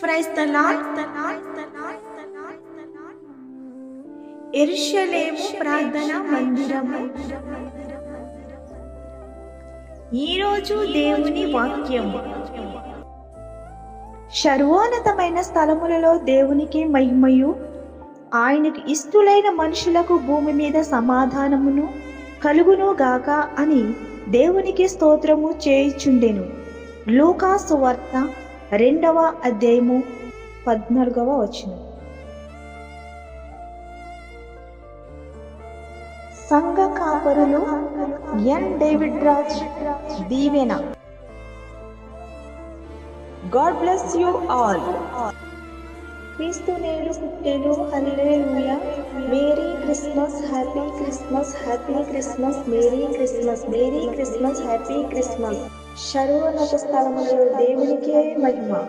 Praise the Lord the Lord the Lord the Lord the Lord ప్రార్థన మందిరము ఈరోజు దేవుని వాక్యము. సర్వోన్నతమైన స్థలములలో దేవునికి మహిమయు. ఆయనకు ఇష్టలైన మనుషులకు భూమి మీద సమాధానమును కలుగును గాక అని దేవునికి స్తోత్రము చేయుచుండెను. లూకా సువార్త రెండవ అధ్యాయము పద్నాలుగవ వచనం. సంఘ కాపరులు N David Raj Deevena. God bless you all. క్రీస్తు నేడు పుట్టెను. Hallelujah. Merry Christmas happy Christmas happy Christmas merry Christmas merry Christmas happy Christmas. సర్వోన్నత స్థలములలో దేవునికే మహిమ.